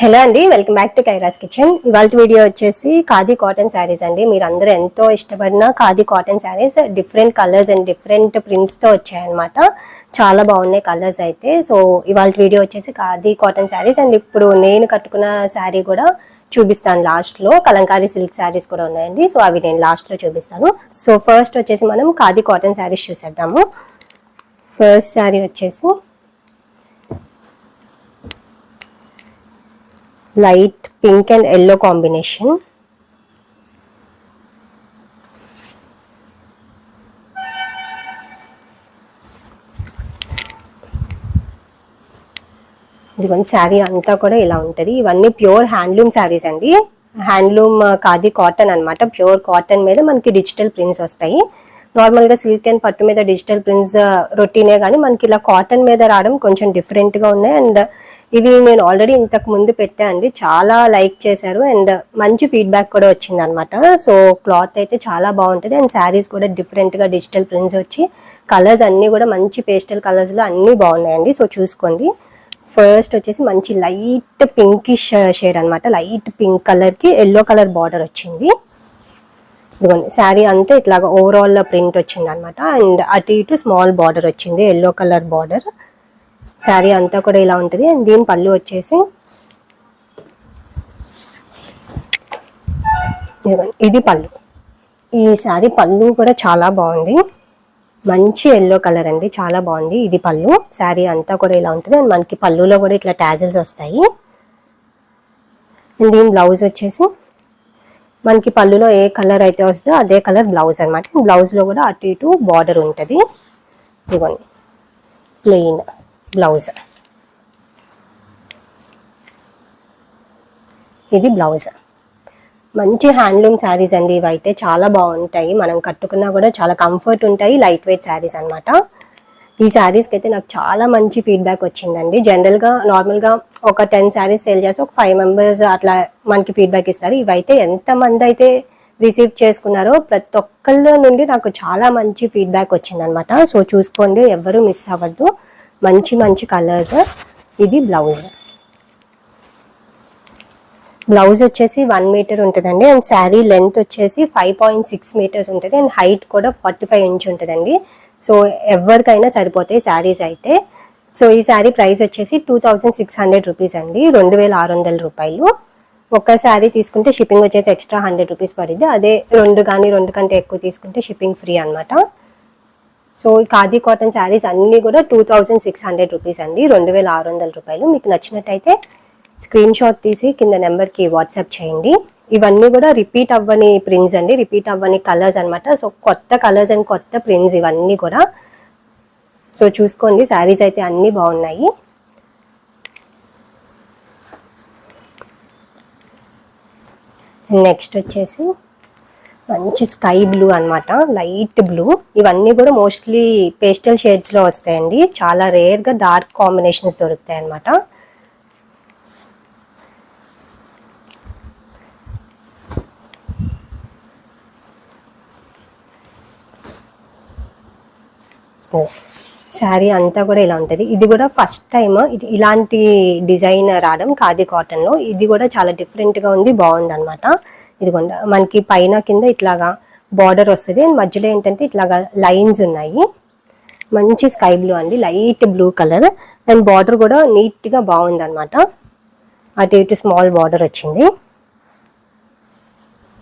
Hello అండి welcome back to Kaira's kitchen. ఇవాళ video వచ్చేసి ఖాదీ కాటన్ శారీస్ అండి. మీరు అందరూ ఎంతో ఇష్టపడిన khadi cotton saris different colours and different ప్రింట్స్తో వచ్చాయన్నమాట. చాలా బాగున్నాయి కలర్స్ అయితే. సో ఇవాళ వీడియో వచ్చేసి ఖాదీ కాటన్ శారీస్ అండ్ ఇప్పుడు నేను కట్టుకున్న శారీ కూడా చూపిస్తాను లాస్ట్లో కలంకారీ సిల్క్ శారీస్ కూడా ఉన్నాయండి. సో అవి నేను లాస్ట్లో చూపిస్తాను. సో ఫస్ట్ వచ్చేసి మనం ఖాదీ కాటన్ శారీస్ చూసేద్దాము. ఫస్ట్ శారీ వచ్చేసి light pink and yellow combination. ఇదిగోండి శారీ అంతా కూడా ఇలా ఉంటుంది. ఇవన్నీ ప్యూర్ హ్యాండ్లూమ్ శారీస్ అండి. హ్యాండ్లూమ్ కాది కాటన్ అన్నమాట. ప్యూర్ కాటన్ మీద మనకి డిజిటల్ ప్రింట్స్ వస్తాయి. నార్మల్గా సిల్క్ అండ్ పట్టు మీద డిజిటల్ ప్రింట్స్ రొటీనే కానీ మనకి ఇలా కాటన్ మీద రావడం కొంచెం డిఫరెంట్గా ఉన్నాయి. అండ్ ఇవి నేను ఆల్రెడీ ఇంతకు ముందు పెట్టా అండి. చాలా లైక్ చేశారు. అండ్ మంచి ఫీడ్బ్యాక్ కూడా వచ్చింది అనమాట సో క్లాత్ అయితే చాలా బాగుంటుంది. అండ్ శారీస్ కూడా డిఫరెంట్గా డిజిటల్ ప్రింట్స్ వచ్చి కలర్స్ అన్నీ కూడా మంచి పేస్టల్ కలర్స్లో అన్నీ బాగున్నాయండి. సో చూసుకోండి. ఫస్ట్ వచ్చేసి మంచి లైట్ పింకిష్ షేడ్ అనమాట లైట్ పింక్ కలర్కి ఎల్లో కలర్ బార్డర్ వచ్చింది. ఇదిగోండి శారీ అంతా ఇట్లాగ ఓవరాల్ ప్రింట్ వచ్చింది అనమాట అండ్ అటు ఇటు స్మాల్ బార్డర్ వచ్చింది ఎల్లో కలర్ బార్డర్ శారీ అంతా కూడా ఇలా ఉంటుంది. అండ్ దీని పళ్ళు వచ్చేసి ఇది పళ్ళు. ఈ శారీ పళ్ళు కూడా చాలా బాగుంది. మంచి ఎల్లో కలర్ అండి చాలా బాగుంది ఇది పళ్ళు. శారీ అంతా కూడా ఇలా ఉంటుంది. అండ్ మనకి పళ్ళులో కూడా ఇట్లా ట్యాజిల్స్ వస్తాయి. అండ్ దీని బ్లౌజ్ వచ్చేసి మనకి పళ్ళులో ఏ కలర్ అయితే వస్తుందో అదే కలర్ బ్లౌజ్ అనమాట బ్లౌజ్లో కూడా అటు ఇటు బార్డర్ ఉంటుంది. ఇదిగోండి. Plain blouse. ఇది బ్లౌజ్. మంచి హ్యాండ్లూమ్ శారీస్ అండి ఇవైతే. చాలా బాగుంటాయి. మనం కట్టుకున్నా కూడా చాలా కంఫర్ట్ ఉంటాయి. లైట్ వెయిట్ శారీస్ అనమాట ఈ శారీస్కి అయితే నాకు చాలా మంచి ఫీడ్బ్యాక్ వచ్చిందండి. జనరల్గా నార్మల్గా ఒక టెన్ శారీస్ సేల్ చేసి ఒక ఫైవ్ మెంబర్స్ అట్లా మనకి ఫీడ్బ్యాక్ ఇస్తారు. ఇవైతే ఎంతమంది అయితే రిసీవ్ చేసుకున్నారో ప్రతి ఒక్కళ్ళ నుండి నాకు చాలా మంచి ఫీడ్బ్యాక్ వచ్చిందనమాట సో చూసుకోండి ఎవరు మిస్ అవ్వద్దు. మంచి మంచి కలర్స్ ఇది బ్లౌజ్ బ్లౌజ్ వచ్చేసి వన్ మీటర్ ఉంటుందండి. అండ్ శారీ లెంత్ వచ్చేసి ఫైవ్ పాయింట్ సిక్స్ మీటర్స్ ఉంటుంది. అండ్ హైట్ కూడా ఫార్టీ ఫైవ్ ఇంచ్ ఉంటుందండి. సో ఎవరికైనా సరిపోతాయి శారీస్ అయితే. సో ఈ శారీ ప్రైస్ వచ్చేసి two thousand six hundred rupees అండి. రెండు వేల ఆరు వందల రూపాయలు. ఒక శారీ తీసుకుంటే షిప్పింగ్ వచ్చేసి ఎక్స్ట్రా హండ్రెడ్ రూపీస్ పడింది అదే రెండు కానీ రెండు కంటే ఎక్కువ తీసుకుంటే షిప్పింగ్ ఫ్రీ అనమాట సో ఈ ఖాదీ కాటన్ శారీస్ అన్నీ కూడా two thousand six hundred rupees అండి. రెండు వేల ఆరు వందల రూపాయలు. మీకు నచ్చినట్టయితే స్క్రీన్ షాట్ తీసి కింద నెంబర్కి వాట్సాప్ చేయండి. ఇవన్నీ కూడా రిపీట్ అవ్వని ప్రింట్స్ అండి. రిపీట్ అవ్వని కలర్స్ అనమాట సో కొత్త కలర్స్ అండ్ కొత్త ప్రింట్స్ ఇవన్నీ కూడా. సో చూసుకోండి. శారీస్ అయితే అన్నీ బాగున్నాయి. నెక్స్ట్ వచ్చేసి మంచి స్కై బ్లూ అనమాట లైట్ బ్లూ ఇవన్నీ కూడా మోస్ట్లీ పేస్టల్ షేడ్స్లో వస్తాయండి. చాలా రేర్గా డార్క్ కాంబినేషన్స్ దొరుకుతాయి అన్నమాట శారీ అంతా కూడా ఇలా ఉంటుంది. ఇది కూడా ఫస్ట్ టైం ఇలాంటి డిజైన్ రావడం ఖాదీ కాటన్లో ఇది కూడా చాలా డిఫరెంట్గా ఉంది బాగుంది అనమాట ఇదిగోండి మనకి పైన కింద ఇట్లాగా బార్డర్ వస్తుంది. అండ్ మధ్యలో ఏంటంటే ఇట్లాగా లైన్స్ ఉన్నాయి. మంచి స్కై బ్లూ అండి light blue colour. And border కూడా నీట్గా బాగుంది అనమాట అటు ఇటు స్మాల్ బార్డర్ వచ్చింది.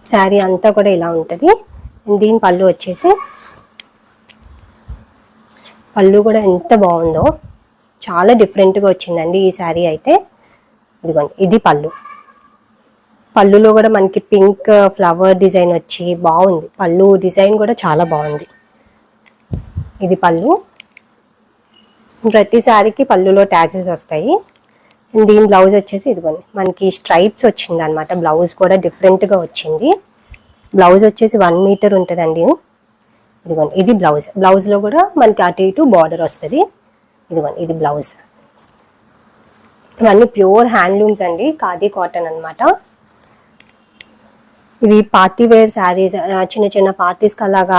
శారీ అంతా కూడా ఇలా ఉంటుంది. దీని పళ్ళు వచ్చేసి పళ్ళు కూడా ఎంత బాగుందో చాలా డిఫరెంట్గా వచ్చిందండి ఈ శారీ అయితే. ఇదిగోండి ఇది పళ్ళు. పళ్ళులో కూడా మనకి పింక్ ఫ్లవర్ డిజైన్ వచ్చి బాగుంది. పళ్ళు డిజైన్ కూడా చాలా బాగుంది. ఇది పళ్ళు. ప్రతి శారీకి పళ్ళులో ట్యాచెస్ వస్తాయి. దీని బ్లౌజ్ వచ్చేసి ఇదిగోండి మనకి స్ట్రైప్స్ వచ్చింది అనమాట బ్లౌజ్ కూడా డిఫరెంట్గా వచ్చింది. బ్లౌజ్ వచ్చేసి వన్ మీటర్ ఉంటుందండి. ఇదిగోండి ఇది బ్లౌజ్. బ్లౌజ్లో కూడా మనకి అటు ఇటు బార్డర్ వస్తుంది. ఇదిగోండి ఇది బ్లౌజ్. ఇవన్నీ ప్యూర్ హ్యాండ్లూమ్స్ అండి ఖాదీ కాటన్ అనమాట ఇవి పార్టీ వేర్ శారీస్ చిన్న చిన్న పార్టీస్కి అలాగా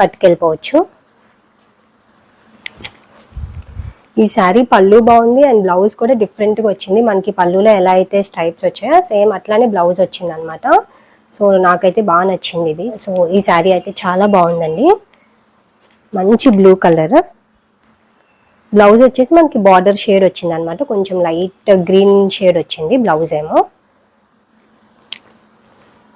కట్టుకెళ్ళిపోవచ్చు. ఈ శారీ పళ్ళు బాగుంది అండ్ బ్లౌజ్ కూడా డిఫరెంట్గా వచ్చింది. మనకి పళ్ళులో ఎలా అయితే స్ట్రైప్స్ వచ్చాయో సేమ్ అట్లానే బ్లౌజ్ వచ్చింది అనమాట సో నాకైతే బాగా నచ్చింది ఇది. సో ఈ శారీ అయితే చాలా బాగుందండి. మంచి బ్లూ కలర్ బ్లౌజ్ వచ్చేసి మనకి బార్డర్ షేడ్ వచ్చింది అనమాట కొంచెం లైట్ గ్రీన్ షేడ్ వచ్చింది బ్లౌజ్ ఏమో.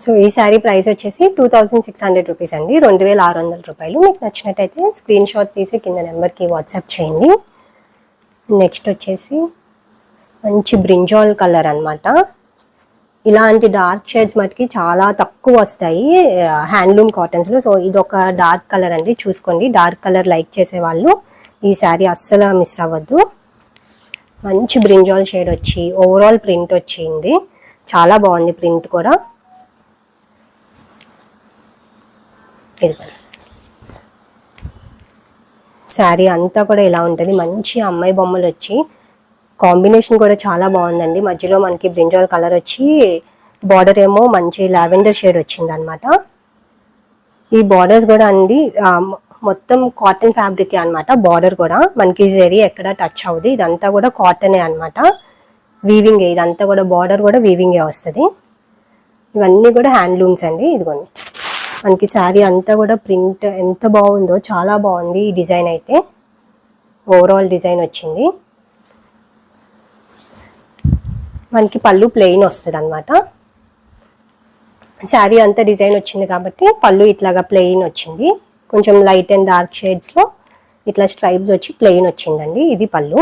సో ఈ శారీ ప్రైస్ వచ్చేసి two thousand six hundred rupees అండి. రెండు వేల ఆరు వందల రూపాయలు. మీకు నచ్చినట్టయితే స్క్రీన్ షాట్ తీసి కింద నెంబర్కి వాట్సాప్ చేయండి. నెక్స్ట్ వచ్చేసి మంచి బ్రింజాల్ కలర్ అనమాట ఇలాంటి డార్క్ షేడ్స్ మటుకి చాలా తక్కువ వస్తాయి హ్యాండ్లూమ్ కాటన్స్లో సో ఇది ఒక డార్క్ కలర్ అండి. చూసుకోండి. డార్క్ కలర్ లైక్ చేసే వాళ్ళు ఈ శారీ అస్సలు మిస్ అవ్వద్దు. మంచి బ్రింజాల్ షేడ్ వచ్చి ఓవరాల్ ప్రింట్ వచ్చింది. చాలా బాగుంది ప్రింట్ కూడా. శారీ అంతా కూడా ఇలా ఉంటుంది. మంచి అమ్మాయి బొమ్మలు వచ్చి కాంబినేషన్ కూడా చాలా బాగుందండి. మధ్యలో మనకి బ్రింజాల్ కలర్ వచ్చి బార్డర్ ఏమో మంచి లావెండర్ షేడ్ వచ్చింది అనమాట ఈ బార్డర్స్ కూడా అండి మొత్తం కాటన్ ఫ్యాబ్రిక్ అనమాట బార్డర్ కూడా మనకి జరీ ఎక్కడ టచ్ అవ్వదు. ఇదంతా కూడా కాటనే అనమాట వీవింగ్ ఇదంతా కూడా బార్డర్ కూడా వీవింగే వస్తుంది. ఇవన్నీ కూడా హ్యాండ్లూమ్స్ అండి ఇదిగోండి. మనకి శారీ అంతా కూడా ప్రింట్ ఎంత బాగుందో చాలా బాగుంది ఈ డిజైన్ అయితే. ఓవరాల్ డిజైన్ వచ్చింది. మనకి పళ్ళు ప్లెయిన్ వస్తుంది అనమాట శారీ అంతా డిజైన్ వచ్చింది కాబట్టి పళ్ళు ఇట్లాగా ప్లెయిన్ వచ్చింది. కొంచెం లైట్ అండ్ డార్క్ షేడ్స్లో ఇట్లా స్ట్రైప్స్ వచ్చి ప్లెయిన్ వచ్చిందండి ఇది పళ్ళు.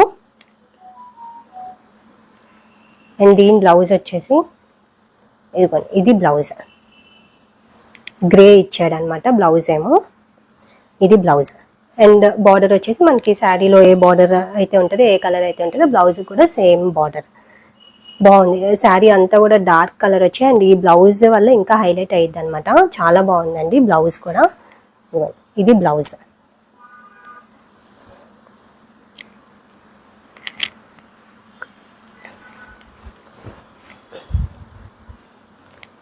అండ్ దీని బ్లౌజ్ వచ్చేసి ఇదిగోండి ఇది బ్లౌజ్ గ్రే ఇచ్చాడనమాట బ్లౌజ్ ఏమో. ఇది బ్లౌజ్ అండ్ బార్డర్ వచ్చేసి మనకి శారీలో ఏ బార్డర్ అయితే ఉంటుందో ఏ కలర్ అయితే ఉంటుందో బ్లౌజ్ కూడా సేమ్ బార్డర్ బాగుంది. శారీ అంతా కూడా డార్క్ కలర్ వచ్చి అండ్ ఈ బ్లౌజ్ వల్ల ఇంకా హైలైట్ అయ్యింది అనమాట చాలా బాగుందండి బ్లౌజ్ కూడా. ఇది బ్లౌజ్.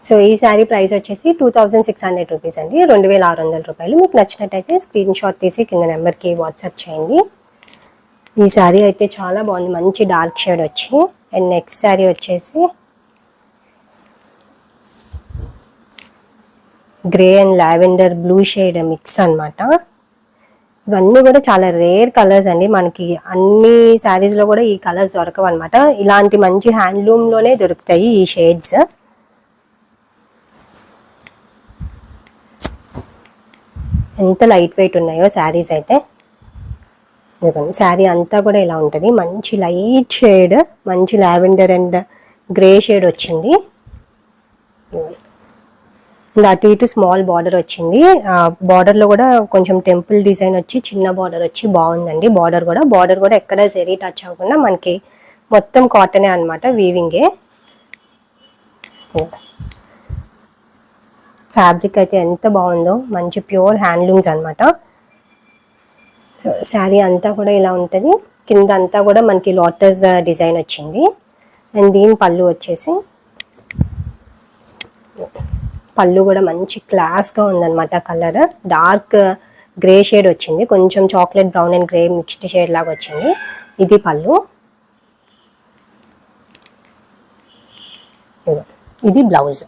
సో ఈ శారీ ప్రైస్ వచ్చేసి two thousand six hundred rupees అండి. రెండు వేల ఆరు వందల రూపాయలు. మీకు నచ్చినట్టయితే స్క్రీన్ షాట్ తీసి కింద నెంబర్కి వాట్సాప్ చేయండి. ఈ శారీ అయితే చాలా బాగుంది. మంచి డార్క్ షేడ్ వచ్చి. అండ్ నెక్స్ట్ శారీ వచ్చేసి grey and lavender blue shade mix అన్నమాట. ఇవన్నీ కూడా చాలా రేర్ కలర్స్ అండి. మనకి అన్ని శారీస్లో కూడా ఈ కలర్స్ దొరకవు అనమాట ఇలాంటి మంచి హ్యాండ్లూమ్లోనే దొరుకుతాయి ఈ షేడ్స్. ఎంత లైట్ వెయిట్ ఉన్నాయో శారీస్ అయితే. ఇదిగోండి శారీ అంతా కూడా ఇలా ఉంటుంది. మంచి లైట్ షేడ్ మంచి లావెండర్ అండ్ గ్రే షేడ్ వచ్చింది. అటు ఇటు స్మాల్ బార్డర్ వచ్చింది. బార్డర్లో కూడా కొంచెం టెంపుల్ డిజైన్ వచ్చి చిన్న బార్డర్ వచ్చి బాగుందండి. బార్డర్ కూడా బార్డర్ కూడా ఎక్కడ జరీ టచ్ అవ్వకుండా మనకి మొత్తం కాటనే అనమాట వీవింగే ఫ్యాబ్రిక్ అయితే ఎంత బాగుందో మంచి ప్యూర్ హ్యాండ్లూమ్స్ అనమాట సో శారీ అంతా కూడా ఇలా ఉంటుంది. కింద అంతా కూడా మనకి లోటస్ డిజైన్ uh, వచ్చింది. అండ్ దీని పళ్ళు వచ్చేసి పళ్ళు కూడా మంచి క్లాస్గా ఉందన్నమాట కలర్ డార్క్ గ్రే షేడ్ వచ్చింది. కొంచెం chocolate brown and grey mixed shade లాగా వచ్చింది. ఇది పళ్ళు. ఇది blouse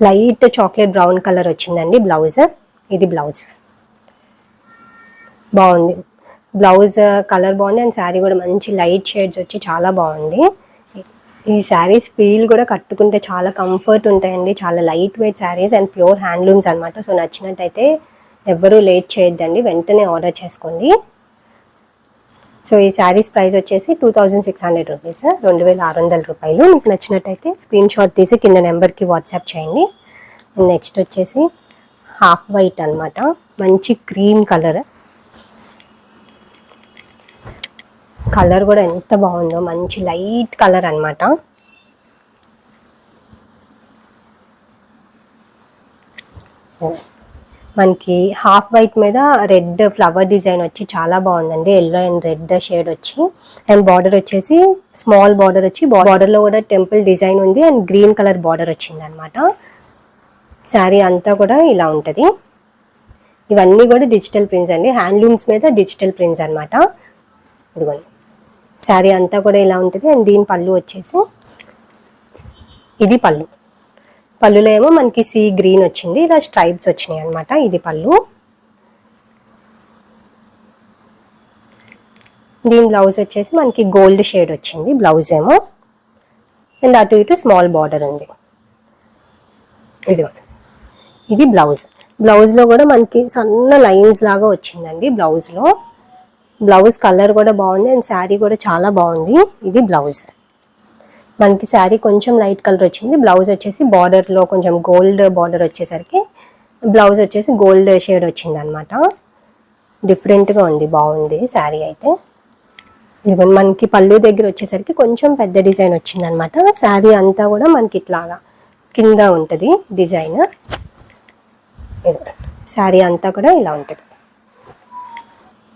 light chocolate brown colour వచ్చిందండి బ్లౌజ్ ఇది బ్లౌజ్ బాగుంది. బ్లౌజ్ కలర్ బాగుంది. అండ్ శారీ కూడా మంచి లైట్ షేడ్స్ వచ్చి చాలా బాగుంది. ఈ శారీస్ ఫీల్ కూడా కట్టుకుంటే చాలా కంఫర్ట్ ఉంటాయండి. చాలా light weight saris and pure handlooms అనమాట సో నచ్చినట్టయితే ఎవ్వరూ లేట్ చేయొద్దండి. వెంటనే ఆర్డర్ చేసుకోండి. సో ఈ శారీస్ ప్రైస్ వచ్చేసి two thousand six hundred rupees. రెండు వేల ఆరు వందల రూపాయలు. మీకు నచ్చినట్టయితే స్క్రీన్ షాట్ తీసి కింద నెంబర్కి వాట్సాప్ చేయండి. నెక్స్ట్ వచ్చేసి హాఫ్ వైట్ అనమాట మంచి క్రీమ్ కలర్. కలర్ కూడా ఎంత బాగుందో మంచి లైట్ కలర్ అనమాట మనకి హాఫ్ వైట్ మీద రెడ్ ఫ్లవర్ డిజైన్ వచ్చి చాలా బాగుందండి. ఎల్లో అండ్ రెడ్ షేడ్ వచ్చి అండ్ బార్డర్ వచ్చేసి స్మాల్ బార్డర్ వచ్చి బార్డర్లో కూడా టెంపుల్ డిజైన్ ఉంది అండ్ గ్రీన్ కలర్ బార్డర్ వచ్చింది అనమాట శారీ అంతా కూడా ఇలా ఉంటుంది. ఇవన్నీ కూడా డిజిటల్ ప్రింట్స్ అండి. హ్యాండ్లూమ్స్ మీద డిజిటల్ ప్రింట్స్ అనమాట ఇదిగోండి. శారీ అంతా కూడా ఇలా ఉంటుంది. అండ్ దీని పళ్ళు వచ్చేసి ఇది పళ్ళు. పళ్ళులో ఏమో మనకి సీ గ్రీన్ వచ్చింది. ఇలా స్ట్రైప్స్ వచ్చినాయి అనమాట ఇది పళ్ళు. దీని బ్లౌజ్ వచ్చేసి మనకి గోల్డ్ షేడ్ వచ్చింది. బ్లౌజ్ ఏమో. అండ్ అటు ఇటు స్మాల్ బార్డర్ ఉంది. ఇది ఇది బ్లౌజ్. బ్లౌజ్లో కూడా మనకి సన్న లైన్స్ లాగా వచ్చిందండి బ్లౌజ్లో. బ్లౌజ్ కలర్ కూడా బాగుంది అండ్ శారీ కూడా చాలా బాగుంది. ఇది బ్లౌజ్. మనకి శారీ కొంచెం లైట్ కలర్ వచ్చింది. బ్లౌజ్ వచ్చేసి బార్డర్లో కొంచెం గోల్డ్ బార్డర్ వచ్చేసరికి బ్లౌజ్ వచ్చేసి గోల్డ్ షేడ్ వచ్చింది అనమాట డిఫరెంట్గా ఉంది బాగుంది శారీ అయితే. ఇదిగోండి మనకి పళ్ళు దగ్గర వచ్చేసరికి కొంచెం పెద్ద డిజైన్ వచ్చింది అనమాట శారీ అంతా కూడా మనకి ఇట్లాగా కింద ఉంటుంది డిజైన్. శారీ అంతా కూడా ఇలా ఉంటుంది.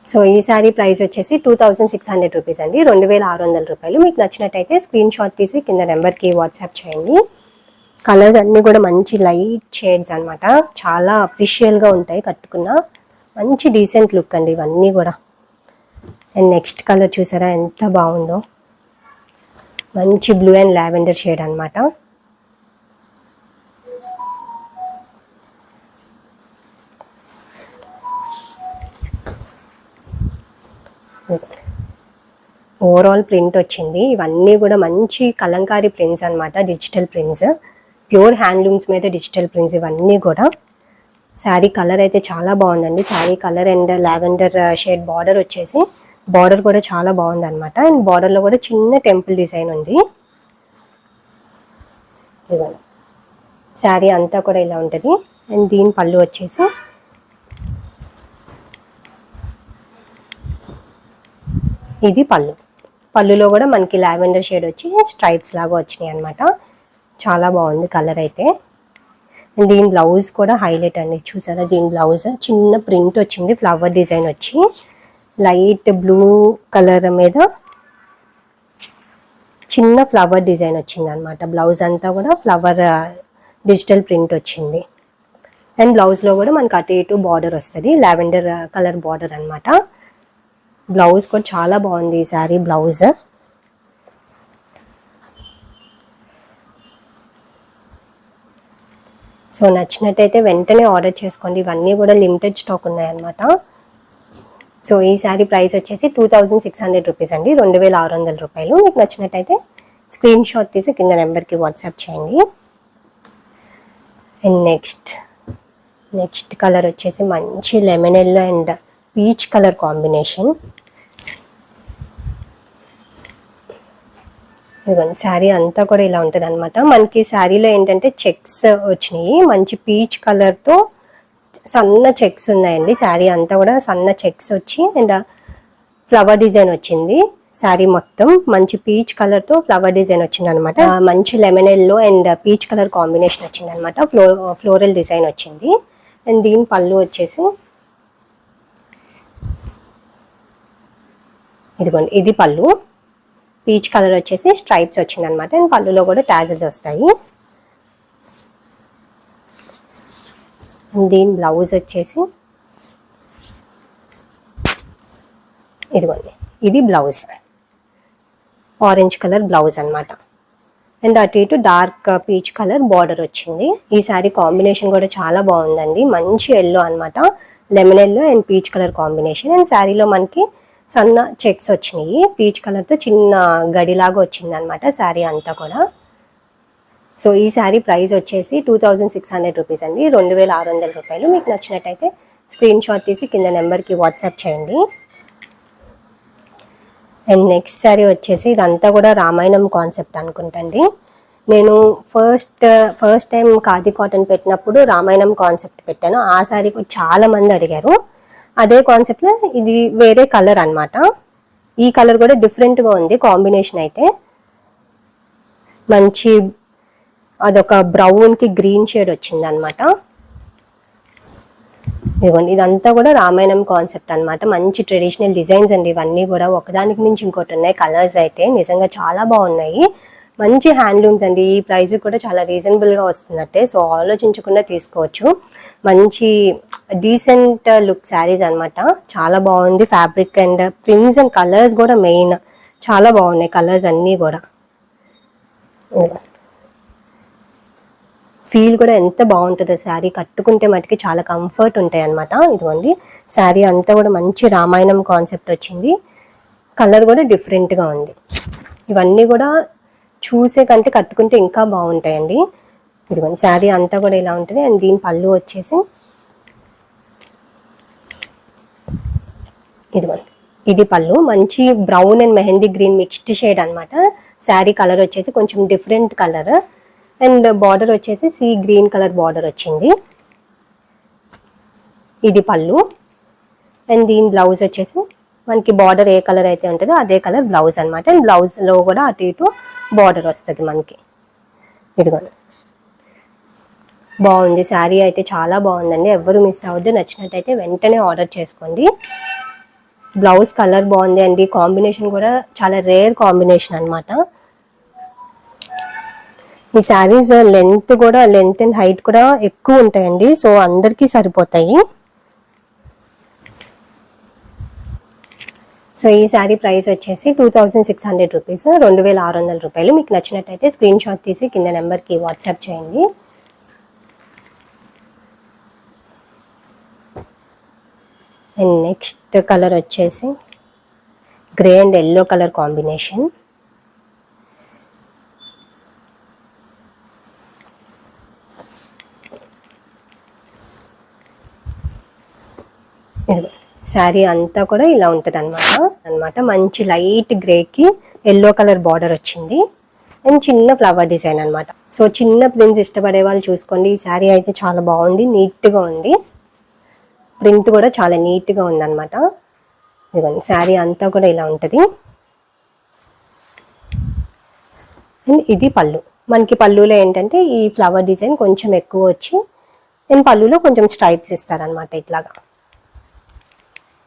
సో ఈ శారీ ప్రైస్ వచ్చేసి two thousand six hundred rupees అండి. రెండు వేల ఆరు వందల రూపాయలు. మీకు నచ్చినట్టయితే స్క్రీన్ షాట్ తీసి కింద నెంబర్కి వాట్సాప్ చేయండి. కలర్స్ అన్నీ కూడా మంచి లైట్ షేడ్స్ అన్నమాట. చాలా అఫిషియల్గా ఉంటాయి కట్టుకున్న. మంచి డీసెంట్ లుక్ అండి ఇవన్నీ కూడా. అండ్ నెక్స్ట్ కలర్ చూసారా? ఎంత బాగుందో. మంచి బ్లూ అండ్ లావెండర్ షేడ్ అనమాట Hmm. ఓవరాల్ ప్రింట్ వచ్చింది. ఇవన్నీ కూడా మంచి కలంకారీ ప్రింట్స్ అనమాట డిజిటల్ ప్రింట్స్ ప్యూర్ హ్యాండ్లూమ్స్ మీద డిజిటల్ ప్రింట్స్ ఇవన్నీ కూడా. శారీ కలర్ అయితే చాలా బాగుందండి. Sari colour and lavender shade border వచ్చేసి బార్డర్ కూడా చాలా బాగుంది అనమాట అండ్ బార్డర్లో కూడా చిన్న టెంపుల్ డిజైన్ ఉంది. ఇదిగోండి శారీ అంతా కూడా ఇలా ఉంటుంది. అండ్ దీని పళ్ళు వచ్చేసి ఇది పళ్ళు. పళ్ళులో కూడా మనకి లావెండర్ షేడ్ వచ్చి స్ట్రైప్స్ లాగా వచ్చినాయి అనమాట చాలా బాగుంది కలర్ అయితే. అండ్ దీని బ్లౌజ్ కూడా హైలైట్ అండి. చూసారా? దీని బ్లౌజ్ చిన్న ప్రింట్ వచ్చింది ఫ్లవర్ డిజైన్ వచ్చి. లైట్ బ్లూ కలర్ మీద చిన్న ఫ్లవర్ డిజైన్ వచ్చింది అనమాట బ్లౌజ్ అంతా కూడా ఫ్లవర్ డిజిటల్ ప్రింట్ వచ్చింది. అండ్ బ్లౌజ్లో కూడా మనకి అటు ఇటు బార్డర్ వస్తుంది. లావెండర్ కలర్ బార్డర్ అనమాట బ్లౌజ్ కూడా చాలా బాగుంది ఈ శారీ బ్లౌజ్. సో నచ్చినట్టయితే వెంటనే ఆర్డర్ చేసుకోండి. ఇవన్నీ కూడా లిమిటెడ్ స్టాక్ ఉన్నాయన్నమాట. సో ఈ శారీ ప్రైస్ వచ్చేసి two thousand six hundred rupees అండి. రెండు వేల ఆరు వందల రూపాయలు. మీకు నచ్చినట్టయితే స్క్రీన్ షాట్ తీసి కింద నెంబర్కి వాట్సాప్ చేయండి. అండ్ నెక్స్ట్ నెక్స్ట్ కలర్ వచ్చేసి మంచి lemon yellow and peach colour combination. ఇదిగోండి శారీ అంతా కూడా ఇలా ఉంటుంది అనమాట మనకి శారీలో ఏంటంటే చెక్స్ వచ్చినాయి. మంచి పీచ్ కలర్తో సన్న చెక్స్ ఉన్నాయండి. శారీ అంతా కూడా సన్న చెక్స్ వచ్చి అండ్ ఫ్లవర్ డిజైన్ వచ్చింది. శారీ మొత్తం మంచి పీచ్ కలర్తో ఫ్లవర్ డిజైన్ వచ్చింది అనమాట మంచి lemon yellow and peach colour combination వచ్చింది అనమాట ఫ్లో ఫ్లోరల్ డిజైన్ వచ్చింది. అండ్ దీని పళ్ళు వచ్చేసి ఇదిగోండి. ఇది పళ్ళు. పీచ్ కలర్ వచ్చేసి స్ట్రైప్స్ వచ్చింది అనమాట అండ్ పళ్ళులో కూడా టాజల్స్ వస్తాయి. దీని బ్లౌజ్ వచ్చేసి ఇదిగోండి. ఇది బ్లౌజ్. ఆరెంజ్ కలర్ బ్లౌజ్ అనమాట. అండ్ అటు ఇటు డార్క్ పీచ్ కలర్ బార్డర్ వచ్చింది. ఈ శారీ కాంబినేషన్ కూడా చాలా బాగుందండి. మంచి ఎల్లో అనమాట. Lemon yellow and peach colour combination. And శారీలో మనకి సన్న చెక్స్ వచ్చినాయి. పీచ్ కలర్తో చిన్న గడిలాగా వచ్చింది అనమాట శారీ అంతా కూడా. సో ఈ శారీ ప్రైస్ వచ్చేసి two thousand six hundred rupees అండి. రెండు వేల ఆరు వందల రూపాయలు. మీకు నచ్చినట్టయితే స్క్రీన్ షాట్ తీసి కింద నెంబర్కి వాట్సాప్ చేయండి. అండ్ నెక్స్ట్ శారీ వచ్చేసి ఇదంతా కూడా రామాయణం కాన్సెప్ట్ అనుకుంటండి. నేను first first time khadi cotton పెట్టినప్పుడు రామాయణం కాన్సెప్ట్ పెట్టాను. ఆ శారీ కూడా చాలా మంది అడిగారు. అదే కాన్సెప్ట్లో ఇది వేరే కలర్ అనమాట ఈ కలర్ కూడా డిఫరెంట్గా ఉంది కాంబినేషన్ అయితే. మంచి అదొక బ్రౌన్కి గ్రీన్ షేడ్ వచ్చింది అనమాట ఇదిగోండి ఇదంతా కూడా రామాయణం కాన్సెప్ట్ అన్నమాట. మంచి ట్రెడిషనల్ డిజైన్స్ అండి ఇవన్నీ కూడా. ఒకదానికి మించి ఇంకోటి ఉన్నాయి. కలర్స్ అయితే నిజంగా చాలా బాగున్నాయి. మంచి హ్యాండ్లూమ్స్ అండి. ఈ ప్రైస్ కూడా చాలా రీజనబుల్గా వస్తున్నట్టే. సో ఆలోచించకుండా తీసుకోవచ్చు. మంచి డీసెంట్ లుక్ శారీస్ అన్నమాట. చాలా బాగుంది fabric and prints and colours కూడా మెయిన్ చాలా బాగున్నాయి కలర్స్ అన్నీ కూడా. ఫీల్ కూడా ఎంత బాగుంటుందో శారీ కట్టుకుంటే మటుకి చాలా కంఫర్ట్ ఉంటాయి అనమాట ఇదిగోండి. శారీ అంతా కూడా మంచి రామాయణం కాన్సెప్ట్ వచ్చింది. కలర్ కూడా డిఫరెంట్గా ఉంది. ఇవన్నీ కూడా చూసే కంటే కట్టుకుంటే ఇంకా బాగుంటాయండి. ఇదిగోండి శారీ అంతా కూడా ఇలా ఉంటుంది. అండ్ దీని పళ్ళు వచ్చేసి ఇదిగోండి ఇది పళ్ళు. మంచి brown and mehndi green mixed shade అనమాట శారీ కలర్ వచ్చేసి కొంచెం డిఫరెంట్ కలర్. అండ్ బార్డర్ వచ్చేసి సీ గ్రీన్ కలర్ బార్డర్ వచ్చింది. ఇది పళ్ళు. అండ్ దీని బ్లౌజ్ వచ్చేసి మనకి బార్డర్ ఏ కలర్ అయితే ఉంటుందో అదే కలర్ బ్లౌజ్ అనమాట అండ్ బ్లౌజ్లో కూడా అటు ఇటు బార్డర్ వస్తుంది మనకి. ఇదిగో. బాగుంది. శారీ అయితే చాలా బాగుందండి. ఎవరు మిస్ అవ్వద్దు. నచ్చినట్టయితే వెంటనే ఆర్డర్ చేసుకోండి. బ్లౌజ్ కలర్ బాగుంది అండి. కాంబినేషన్ కూడా చాలా రేర్ కాంబినేషన్ అనమాట ఈ శారీస్ లెంత్ కూడా లెంత్ అండ్ హైట్ కూడా ఎక్కువ ఉంటాయండి. సో అందరికీ సరిపోతాయి. సో ఈ శారీ ప్రైస్ వచ్చేసి two thousand six hundred rupees. రెండు వేల ఆరు వందల రూపాయలు. మీకు నచ్చినట్టయితే స్క్రీన్ షాట్ తీసి కింద నెంబర్కి వాట్సాప్ చేయండి. అండ్ నెక్స్ట్ కలర్ వచ్చేసి grey and yellow colour combination. ఇదిగో. శారీ అంతా కూడా ఇలా ఉంటుంది అనమాట అనమాట మంచి లైట్ గ్రేకి ఎల్లో కలర్ బార్డర్ వచ్చింది. అండ్ చిన్న ఫ్లవర్ డిజైన్ అన్నమాట. సో చిన్న ప్రింట్స్ ఇష్టపడే వాళ్ళు చూసుకోండి. ఈ శారీ అయితే చాలా బాగుంది. నీట్గా ఉంది. ప్రింట్ కూడా చాలా నీట్గా ఉందన్నమాట. ఇదిగోండి. శారీ అంతా కూడా ఇలా ఉంటుంది. అండ్ ఇది పళ్ళు. మనకి పళ్ళులో ఏంటంటే ఈ ఫ్లవర్ డిజైన్ కొంచెం ఎక్కువ వచ్చి అండ్ పళ్ళులో కొంచెం స్ట్రైప్స్ ఇస్తారనమాట ఇట్లాగా.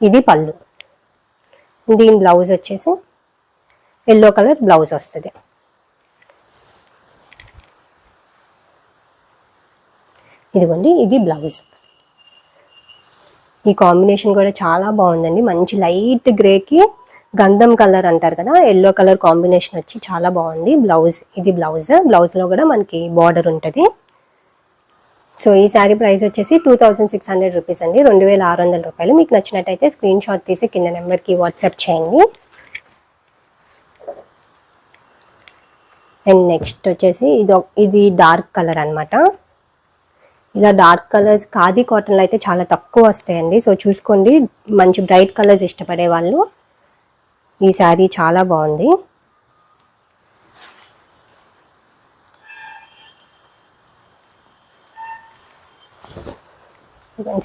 ఇది పళ్ళు. దీని బ్లౌజ్ వచ్చేసి ఎల్లో కలర్ బ్లౌజ్ వస్తుంది. ఇదిగోండి ఇది బ్లౌజ్. ఈ కాంబినేషన్ కూడా చాలా బాగుందండి. మంచి లైట్ గ్రేకి గంధం కలర్ అంటారు కదా ఎల్లో కలర్ కాంబినేషన్ వచ్చి చాలా బాగుంది బ్లౌజ్. ఇది బ్లౌజ్. బ్లౌజ్లో కూడా మనకి బార్డర్ ఉంటుంది. సో ఈ శారీ ప్రైస్ వచ్చేసి two thousand six hundred rupees అండి. రెండు వేల ఆరు వందల రూపాయలు. మీకు నచ్చినట్టయితే స్క్రీన్ షాట్ తీసి కింద నెంబర్కి వాట్సాప్ చేయండి. అండ్ నెక్స్ట్ వచ్చేసి ఇది ఇది డార్క్ కలర్ అన్నమాట. ఇలా డార్క్ కలర్స్ ఖాదీ కాటన్లో అయితే చాలా తక్కువ వస్తాయండి. సో చూసుకోండి మంచి బ్రైట్ కలర్స్ ఇష్టపడే వాళ్ళు. ఈ శారీ చాలా బాగుంది.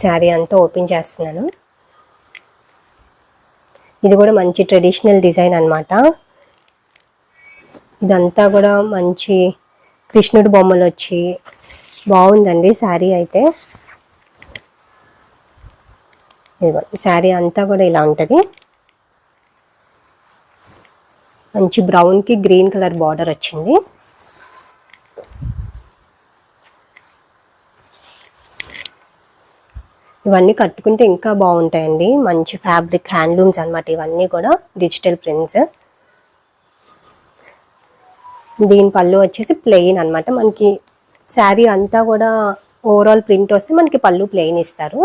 శారీ అంతా ఓపెన్ చేస్తున్నాను. ఇది కూడా మంచి ట్రెడిషనల్ డిజైన్ అనమాట ఇదంతా కూడా మంచి కృష్ణుడి బొమ్మలు వచ్చి బాగుందండి శారీ అయితే. ఇదిగో శారీ అంతా కూడా ఇలా ఉంటుంది. మంచి బ్రౌన్కి గ్రీన్ కలర్ బార్డర్ వచ్చింది. ఇవన్నీ కట్టుకుంటే ఇంకా బాగుంటాయండి. మంచి ఫ్యాబ్రిక్ హ్యాండ్లూమ్స్ అనమాట ఇవన్నీ కూడా డిజిటల్ ప్రింట్స్ దీని పళ్ళు వచ్చేసి ప్లెయిన్ అనమాట మనకి శారీ అంతా కూడా ఓవరాల్ ప్రింట్ వస్తే మనకి పళ్ళు ప్లెయిన్ ఇస్తారు.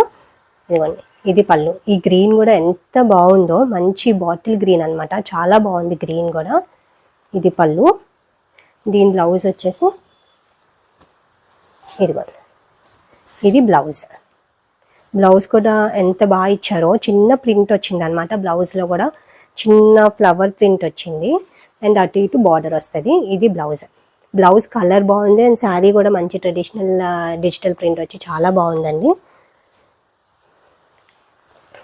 ఇదిగోండి ఇది పళ్ళు. ఈ గ్రీన్ కూడా ఎంత బాగుందో మంచి బాటిల్ గ్రీన్ అనమాట చాలా బాగుంది గ్రీన్ కూడా. ఇది పళ్ళు. దీని బ్లౌజ్ వచ్చేసి ఇదిగోండి. ఇది బ్లౌజ్ బ్లౌజ్ కూడా ఎంత బాగా ఇచ్చారో చిన్న ప్రింట్ వచ్చింది అనమాట బ్లౌజ్లో కూడా చిన్న ఫ్లవర్ ప్రింట్ వచ్చింది. అండ్ అటు ఇటు బార్డర్ వస్తుంది. ఇది బ్లౌజ్. బ్లౌజ్ కలర్ బాగుంది. అండ్ శారీ కూడా మంచి ట్రెడిషనల్ డిజిటల్ ప్రింట్ వచ్చి చాలా బాగుందండి.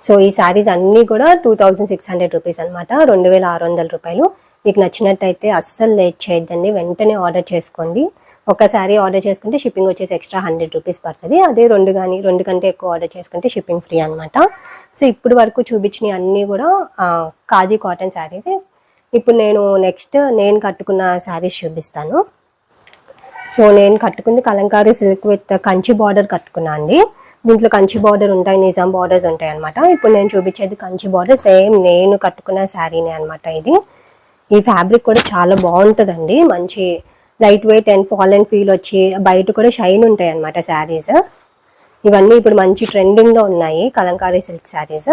సో ఈ శారీస్ అన్నీ కూడా two thousand six hundred rupees అనమాట. రెండు వేల ఆరు వందల రూపాయలు. మీకు నచ్చినట్టయితే అస్సలు లేట్ చేయొద్దండి. వెంటనే ఆర్డర్ చేసుకోండి. ఒక శారీ ఆర్డర్ చేసుకుంటే షిప్పింగ్ వచ్చేసి ఎక్స్ట్రా హండ్రెడ్ రూపీస్ పడుతుంది. అదే రెండు కానీ రెండు కంటే ఎక్కువ ఆర్డర్ చేసుకుంటే షిప్పింగ్ ఫ్రీ అనమాట సో ఇప్పుడు వరకు చూపించిన అన్నీ కూడా ఖాదీ కాటన్ శారీస్ ఇప్పుడు నేను నెక్స్ట్ నేను కట్టుకున్న శారీస్ చూపిస్తాను. సో నేను కట్టుకుంది Kalamkari silk with Kanchi border కట్టుకున్నా అండి. దీంట్లో కంచి బార్డర్ ఉంటాయి నిజాం బార్డర్స్ ఉంటాయి అనమాట ఇప్పుడు నేను చూపించేది కంచి బార్డర్ సేమ్ నేను కట్టుకున్న శారీనే అనమాట ఇది. ఈ ఫ్యాబ్రిక్ కూడా చాలా బాగుంటుందండి. మంచి light weight and fall and feel వచ్చి బయట కూడా షైన్ ఉంటాయి అనమాట శారీస్. ఇవన్నీ ఇప్పుడు మంచి ట్రెండింగ్లో ఉన్నాయి కలంకారీ సిల్క్ శారీస్.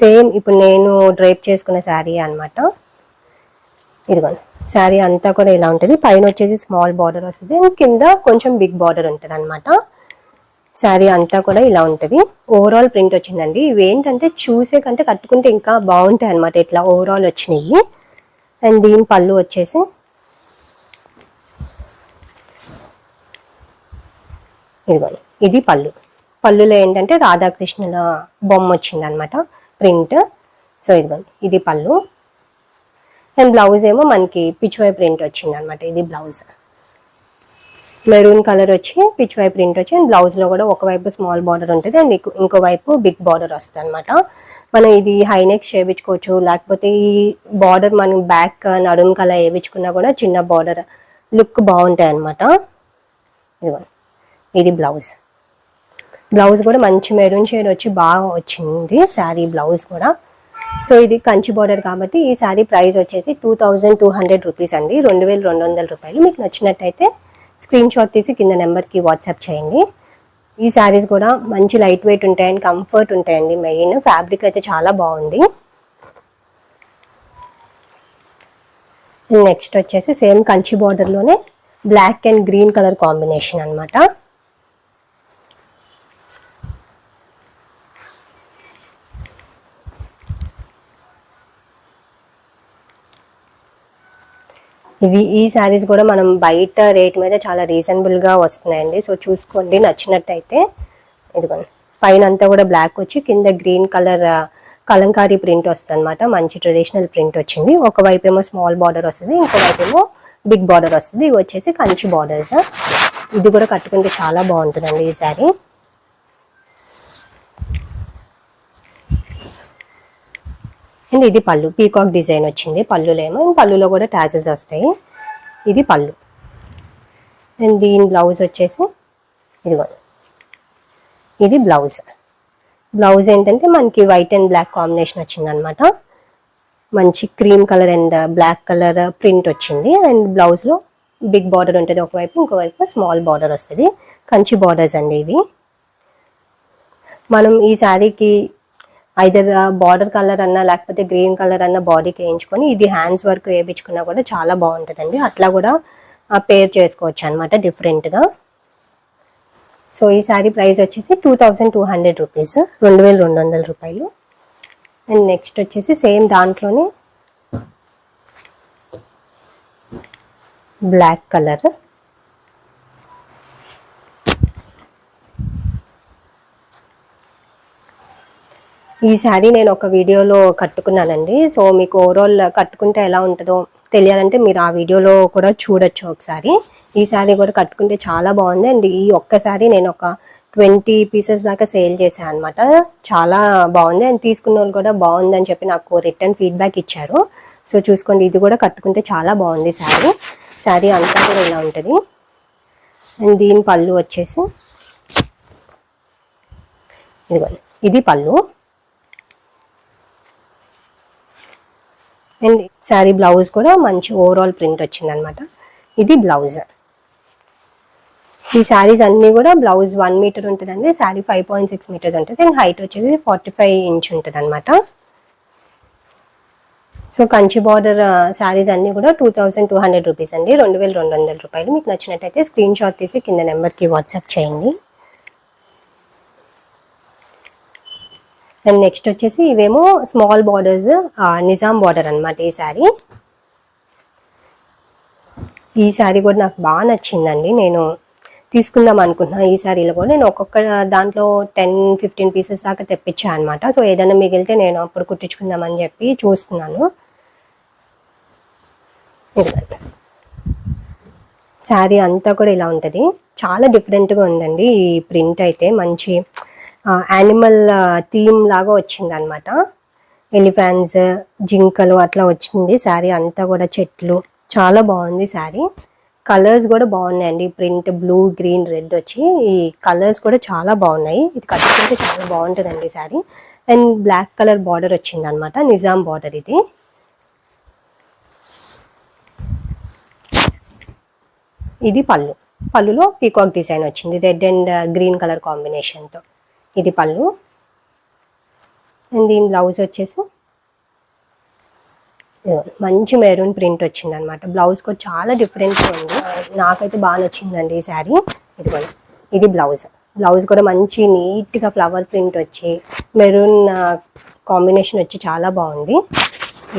సేమ్ ఇప్పుడు నేను డ్రైప్ చేసుకున్న శారీ అనమాట ఇదిగోండి శారీ అంతా కూడా ఇలా ఉంటుంది. పైన వచ్చేసి స్మాల్ బార్డర్ వస్తుంది. అండ్ కింద కొంచెం బిగ్ బార్డర్ ఉంటుంది అనమాట శారీ అంతా కూడా ఇలా ఉంటుంది. ఓవరాల్ ప్రింట్ వచ్చిందండి. ఇవి ఏంటంటే చూసే కంటే కట్టుకుంటే ఇంకా బాగుంటాయి అనమాట ఇట్లా ఓవరాల్ వచ్చినాయి. అండ్ దీని పళ్ళు వచ్చేసి ఇదిగోండి ఇది పళ్ళు. పళ్ళులో ఏంటంటే రాధాకృష్ణుల బొమ్మ వచ్చింది అనమాట ప్రింట్. సో ఇదిగోండి ఇది పళ్ళు. అండ్ బ్లౌజ్ ఏమో మనకి పిచ్వై ప్రింట్ వచ్చింది అనమాట ఇది బ్లౌజ్ మెరూన్ కలర్ వచ్చి పిచ్వై ప్రింట్ వచ్చి అండ్ బ్లౌజ్లో కూడా ఒకవైపు స్మాల్ బార్డర్ ఉంటుంది అండ్ ఇంకో- ఇంకోవైపు బిగ్ బార్డర్ వస్తుంది అనమాట మనం ఇది హైనెక్స్ చేయించుకోవచ్చు లేకపోతే ఈ బార్డర్ మనం బ్యాక్ నడుం కల వేయించుకున్నా కూడా చిన్న బార్డర్ లుక్ బాగుంటాయి అనమాట ఇదిగోండి. ఇది బ్లౌజ్. బ్లౌజ్ కూడా మంచి మెరూన్ షేడ్ వచ్చి బాగా వచ్చింది. శారీ బ్లౌజ్ కూడా. సో ఇది కంచి బార్డర్ కాబట్టి ఈ శారీ ప్రైస్ వచ్చేసి two thousand two hundred rupees అండి. రెండు వేల రెండు వందల రూపాయలు. మీకు నచ్చినట్టయితే స్క్రీన్ షాట్ తీసి కింద నెంబర్కి వాట్సాప్ చేయండి. ఈ శారీస్ కూడా మంచి లైట్ వెయిట్ ఉంటాయండి కంఫర్ట్ ఉంటాయండి. మెయిన్ ఫ్యాబ్రిక్ అయితే చాలా బాగుంది. నెక్స్ట్ వచ్చేసి same Kanchi బార్డర్లోనే black and green colour combination అనమాట ఇవి ఈ శారీస్ కూడా మనం బయట రేట్ మీద చాలా రీజనబుల్గా వస్తున్నాయండి. సో చూసుకోండి నచ్చినట్టయితే. ఇదిగోండి పైన అంతా కూడా బ్లాక్ వచ్చి కింద గ్రీన్ కలర్ కలంకారీ ప్రింట్ వస్తుంది అనమాట మంచి ట్రెడిషనల్ ప్రింట్ వచ్చింది. ఒకవైపు ఏమో స్మాల్ బార్డర్ వస్తుంది ఇంకోవైపు ఏమో బిగ్ బార్డర్ వస్తుంది. ఇవి వచ్చేసి కంచి బార్డర్స్ ఇది కూడా కట్టుకుంటే చాలా బాగుంటుందండి ఈ శారీ. అండ్ ఇది పళ్ళు. పీకాక్ డిజైన్ వచ్చింది. పళ్ళులేమో. అండ్ పళ్ళులో కూడా ట్యాజల్స్ వస్తాయి. ఇది పళ్ళు. అండ్ దీని బ్లౌజ్ వచ్చేసి ఇదిగో. ఇది బ్లౌజ్. బ్లౌజ్ ఏంటంటే మనకి వైట్ అండ్ బ్లాక్ కాంబినేషన్ వచ్చిందనమాట. మంచి cream colour and black colour print వచ్చింది. అండ్ బ్లౌజ్లో బిగ్ బార్డర్ ఉంటుంది. ఒకవైపు ఇంకోవైపు స్మాల్ బార్డర్ వస్తుంది. కంచి బార్డర్స్ అండి ఇవి. మనం ఈ శారీకి ఐదర్ బార్డర్ కలర్ అన్నా లేకపోతే గ్రీన్ కలర్ అన్న బాడీకి వేయించుకొని ఇది హ్యాండ్స్ వర్క్ వేయించుకున్నా కూడా చాలా బాగుంటుందండి. అట్లా కూడా పేర్ చేసుకోవచ్చు అనమాట డిఫరెంట్గా సో ఈ శారీ ప్రైస్ వచ్చేసి two thousand two hundred rupees రెండు వేల రెండు వందల రూపాయలు. అండ్ నెక్స్ట్ వచ్చేసి సేమ్ దాంట్లోనే బ్లాక్ కలర్ ఈ శారీ నేను ఒక వీడియోలో కట్టుకున్నానండి. సో మీకు ఓవరాల్ కట్టుకుంటే ఎలా ఉంటుందో తెలియాలంటే మీరు ఆ వీడియోలో కూడా చూడొచ్చు ఒకసారి. ఈ శారీ కూడా కట్టుకుంటే చాలా బాగుంది. అండ్ ఈ ఒక్క శారీ నేను ఒక ట్వంటీ పీసెస్ దాకా సేల్ చేశాను అనమాట చాలా బాగుంది. అండ్ తీసుకున్న వాళ్ళు కూడా బాగుంది అని చెప్పి నాకు రిటర్న్ ఫీడ్బ్యాక్ ఇచ్చారు. సో చూసుకోండి. ఇది కూడా కట్టుకుంటే చాలా బాగుంది శారీ. శారీ అంతా కూడా ఇలా ఉంటుంది. అండ్ దీని పళ్ళు వచ్చేసి ఇదిగోండి. ఇది పళ్ళు. అండ్ శారీ బ్లౌజ్ కూడా మంచి ఓవరాల్ ప్రింట్ వచ్చిందనమాట. ఇది బ్లౌజ్. ఈ శారీస్ అన్నీ కూడా బ్లౌజ్ వన్ మీటర్ ఉంటుందండి sari five point six metres ఉంటుంది అండ్ హైట్ వచ్చేసి ఫార్టీ ఫైవ్ ఇంచ్ ఉంటుంది అనమాట సో కంచి బార్డర్ శారీస్ అన్నీ కూడా two thousand two hundred rupees అండి రెండు వేల రెండు వందల రూపాయలు. మీకు నచ్చినట్టయితే స్క్రీన్ షాట్ తీసి కింద నెంబర్కి వాట్సాప్ చేయండి. అండ్ నెక్స్ట్ వచ్చేసి ఇవేమో స్మాల్ బార్డర్స్ నిజాం బార్డర్ అన్నమాట ఈ శారీ ఈ శారీ కూడా నాకు బాగా నచ్చిందండి. నేను తీసుకుందాం అనుకుంటున్నా. ఈ శారీలో కూడా నేను ఒక్కొక్క దాంట్లో టెన్ ఫిఫ్టీన్ పీసెస్ దాకా తెప్పించాను అనమాట సో ఏదైనా మిగిలితే నేను అప్పుడు కుట్టించుకుందామని చెప్పి చూస్తున్నాను. శారీ అంతా కూడా ఇలా ఉంటుంది. చాలా డిఫరెంట్గా ఉందండి ఈ ప్రింట్ అయితే. మంచి యానిమల్ థీమ్ లాగా వచ్చింది అనమాట ఎలిఫాన్స్ జింకలు అట్లా వచ్చింది. శారీ అంతా కూడా చెట్లు. చాలా బాగుంది శారీ కలర్స్ కూడా బాగున్నాయండి. ప్రింట్ బ్లూ గ్రీన్ రెడ్ వచ్చి ఈ కలర్స్ కూడా చాలా బాగున్నాయి. ఇది కట్టుకుంటే చాలా బాగుంటుందండి sari and black colour border వచ్చింది అనమాట నిజాం బార్డర్ ఇది. ఇది పళ్ళు. పళ్ళులో పీకాక్ డిజైన్ వచ్చింది. రెడ్ అండ్ గ్రీన్ కలర్ కాంబినేషన్తో ఇది పళ్ళు. అండ్ దీని బ్లౌజ్ వచ్చేసి మంచి మెరూన్ ప్రింట్ వచ్చింది అనమాట బ్లౌజ్ కూడా చాలా డిఫరెంట్గా ఉంది. నాకైతే బాగా నచ్చిందండి ఈ శారీ. ఇదిగోండి. ఇది బ్లౌజ్. బ్లౌజ్ కూడా మంచి నీట్గా ఫ్లవర్ ప్రింట్ వచ్చి మెరూన్ కాంబినేషన్ వచ్చి చాలా బాగుంది.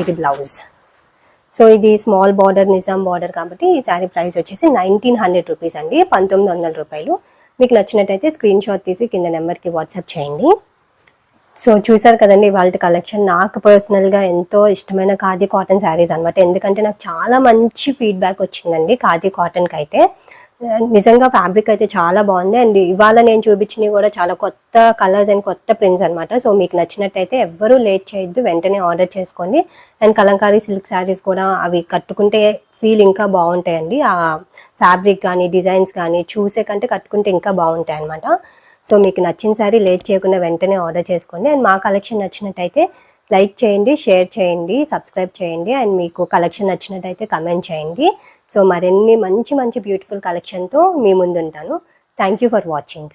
ఇది బ్లౌజ్. సో ఇది స్మాల్ బార్డర్ నిజాం బార్డర్ కాబట్టి ఈ శారీ ప్రైస్ వచ్చేసి నైన్టీన్ హండ్రెడ్ రూపీస్ అండి. పంతొమ్మిది వందల రూపాయలు. మీకు నచ్చినట్టయితే స్క్రీన్ షాట్ తీసి కింద నెంబర్కి వాట్సాప్ చేయండి. సో చూసారు కదండి వాళ్ళ కలెక్షన్ నాకు పర్సనల్గా ఎంతో ఇష్టమైన ఖాదీ కాటన్ శారీస్ అనమాట ఎందుకంటే నాకు చాలా మంచి ఫీడ్బ్యాక్ వచ్చిందండి ఖాదీ కాటన్కి అయితే నిజంగా ఫ్యాబ్రిక్ అయితే చాలా బాగుంది. అండ్ ఇవాళ నేను చూపించినవి కూడా చాలా కొత్త కలర్స్ అండ్ కొత్త ప్రింట్స్ అనమాట సో మీకు నచ్చినట్టయితే ఎవ్వరూ లేట్ చేయొద్దు వెంటనే ఆర్డర్ చేసుకోండి. అండ్ కలంకారీ సిల్క్ శారీస్ కూడా అవి కట్టుకుంటే ఫీల్ ఇంకా బాగుంటాయండి. ఆ ఫ్యాబ్రిక్ కానీ డిజైన్స్ కానీ చూసే కంటే కట్టుకుంటే ఇంకా బాగుంటాయి అనమాట సో మీకు నచ్చిన సారీ లేట్ చేయకుండా వెంటనే ఆర్డర్ చేసుకోండి. అండ్ మా కలెక్షన్ నచ్చినట్టయితే లైక్ చేయండి షేర్ చేయండి సబ్స్క్రైబ్ చేయండి అండ్ మీకు కలెక్షన్ నచ్చినట్టయితే కమెంట్ చేయండి. సో మరిన్ని మంచి మంచి బ్యూటిఫుల్ కలెక్షన్తో మీ ముందుంటాను. Thank you for watching.